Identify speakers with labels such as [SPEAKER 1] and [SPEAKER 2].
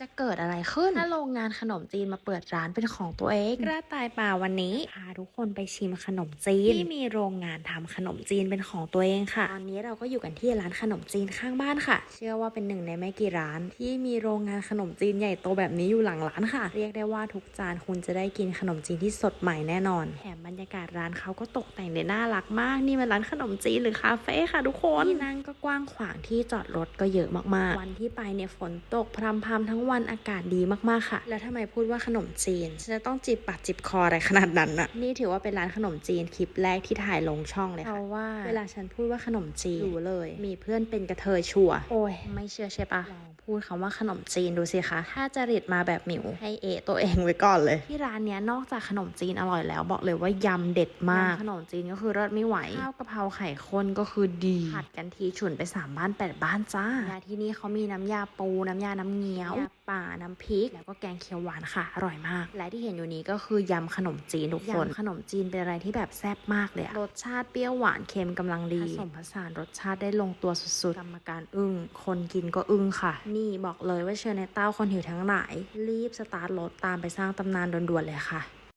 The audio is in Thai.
[SPEAKER 1] จะเกิดอะไรขึ้น ถ้าโรงงานขนมจีนมาเปิดร้านเป็นของตัวเอง กระต่ายป่าวันนี้ พาทุกคนไปชิมขนมจีน ที่มีโรงงานทำขนมจีนเป็นของตัวเองค่ะ ตอนนี้เราก็อยู่กันที่ร้านขนมจีนข้างบ้านค่ะ เชื่อว่าเป็นหนึ่งในไม่กี่ร้าน ที่มีโรงงานขนมจีนใหญ่โตแบบนี้อยู่หลังร้านค่ะ เรียกได้ว่าทุกจานคุณจะได้กินขนมจีนที่สดใหม่แน่นอน แถมบรรยากาศร้านเขาก็ตกแต่งได้น่ารักมาก นี่มันร้านขนมจีนหรือคาเฟ่ค่ะ ทุกคนที่นั่งก็กว้างขวางที่จอดรถก็เยอะมากๆ วันที่ไปเนี่ยฝนตกพรำพำๆทั้งวันอากาศดีมากๆค่ะ แล้วทำไมพูดว่าขนมจีนฉันจะต้องจิบปากจิบคออะไรขนาดนั้นน่ะนี่ถือว่าเป็นร้านขนมจีนคลิปแรกที่ถ่ายลงช่องเลยค่ะเพราะว่าเวลาฉันพูดว่าขนมจีนรู้เลย มีเพื่อนเป็นกระเทยชัวร์โอ้ยไม่เชื่อใช่ปะลองพูดคำว่าขนมจีนดูสิคะ ถ้าจริตมาแบบหมิวให้เอะตัวเองไว้ก่อนเลย ที่ร้านเนี้ยนอกจากขนมจีนอร่อยแล้ว บอกเลยว่ายำเด็ดมากขนมจีนก็คือรสไม่ไหวข้าวกะเพราไข่ข้นก็คือดีผัดกันทีฉุนไปสามบ้านแปดบ้านจ้ายาที่นี่เขามีน้ำยาปูน้ำยาน้ำเงี้ยว น้ำยาป่าน้ำพริก แล้วก็แกงเขียวหวานค่ะ อร่อยมาก และที่เห็นอยู่นี้ก็คือยำขนมจีนทุกคนยำขนมจีนเป็นอะไรที่แบบแซ่บมากเลยอะรสชาติเปรี้ยวหวานเค็มกำลังดีผสมผสานรสชาติได้ลงตัวสุดๆกรรมการอึ้งคนกินก็อึ้งค่ะ นี่บอกเลยว่าเชิญในเต้าคนหิวทั้งหลาย รีบสตาร์ทรถตามไปสร้างตำนานด่วนๆเลยค่ะ